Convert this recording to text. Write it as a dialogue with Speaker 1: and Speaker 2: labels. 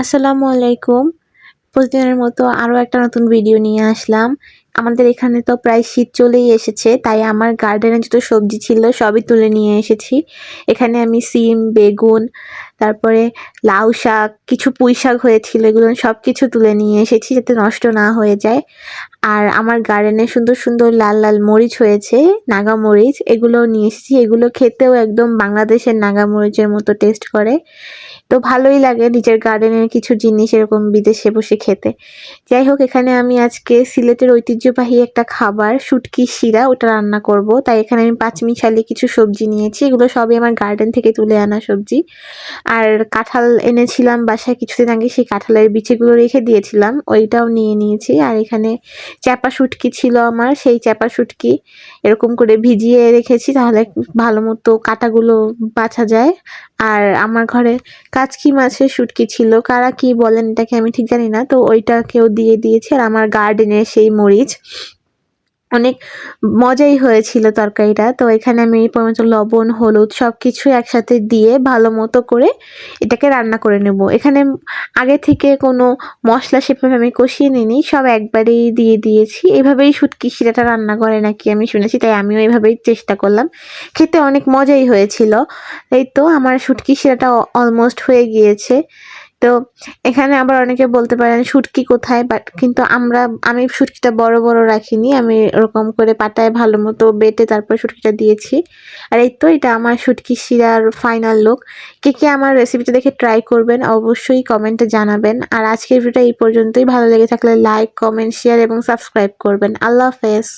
Speaker 1: আসসালামু আলাইকুম। প্রতিদিনের মতো আরও একটা নতুন ভিডিও নিয়ে আসলাম। আমাদের এখানে তো প্রায় শীত চলেই এসেছে, তাই আমার গার্ডেনে যত সবজি ছিল সবই তুলে নিয়ে এসেছি। এখানে আমি সিম, বেগুন তারপরে লাউ শাক, কিছু পুঁই শাক হয়েছিল, এগুলো সব কিছু তুলে নিয়ে এসেছি যাতে নষ্ট না হয়ে যায়। আর আমার গার্ডেনে সুন্দর সুন্দর লাল লাল মরিচ হয়েছে, নাগা মরিচ এগুলো নিয়ে এসেছি। এগুলো খেতেও একদম বাংলাদেশের নাগা মরিচের মতো টেস্ট করে। তো ভালোই লাগে নিজের গার্ডেনের কিছু জিনিস এরকম বিদেশে বসে খেতে। যাই হোক, এখানে আমি আজকে সিলেটের ঐতিহ্যবাহী একটা খাবার, শুটকি শিরা, ওটা রান্না করব। তাই এখানে আমি পাঁচমিশালি কিছু সবজি নিয়েছি। এগুলো সবই আমার গার্ডেন থেকে তুলে আনা সবজি। আর কাঁঠাল এনেছিলাম বাসায় কিছুদিন আগে, সেই কাঁঠালের বিচিগুলো রেখে দিয়েছিলাম। ওইটাও নিয়ে নিয়েছি। আর এখানে চ্যাপা শুটকি ছিল আমার, সেই চ্যাপা শুটকি এরকম করে ভিজিয়ে রেখেছি তাহলে ভালো মতো কাটাগুলো বাছা যায়। আর আমার ঘরে কাচকি মাছের শুটকি ছিল। কারা কি বলেন এটাকে আমি ঠিক জানি না। তো ওইটাকেও দিয়ে দিয়েছি। আর আমার গার্ডেনের সেই মরিচ অনেক মজাই হয়েছিল তরকারিটা। তো এখানে আমি পরিমাণ লবণ, হলুদ সব কিছু একসাথে দিয়ে ভালো মতো করে এটাকে রান্না করে নেব। এখানে আগে থেকে কোনো মশলা সেভাবে আমি কষিয়ে নিইনি, সব একবারেই দিয়ে দিয়েছি। এভাবেই শুটকি শিরাটা রান্না করে নাকি আমি শুনেছি, তাই আমিও এইভাবেই চেষ্টা করলাম। খেতে অনেক মজাই হয়েছিল। এই তো আমার শুটকি শিরাটা অলমোস্ট হয়ে গিয়েছে। তো এখানে আবার অনেকে বলতে পারেন শুটকি কোথায়? বাট কিন্তু আমরা, আমি শুটকিটা বড় বড় রাখিনি। আমি ওরকম করে পাটায় ভালো মতো বেটে তারপর শুটকিটা দিয়েছি। আর এই তো এটা আমার শুটকি শিরার ফাইনাল লুক কে কে আমার রেসিপিটা দেখে ট্রাই করবেন, অবশ্যই কমেন্টে জানাবেন। আর আজকের ভিডিওটা এই পর্যন্তই। ভালো লেগে থাকলে লাইক কমেন্ট শেয়ার এবং সাবস্ক্রাইব করবেন। আল্লাহ হাফেজ।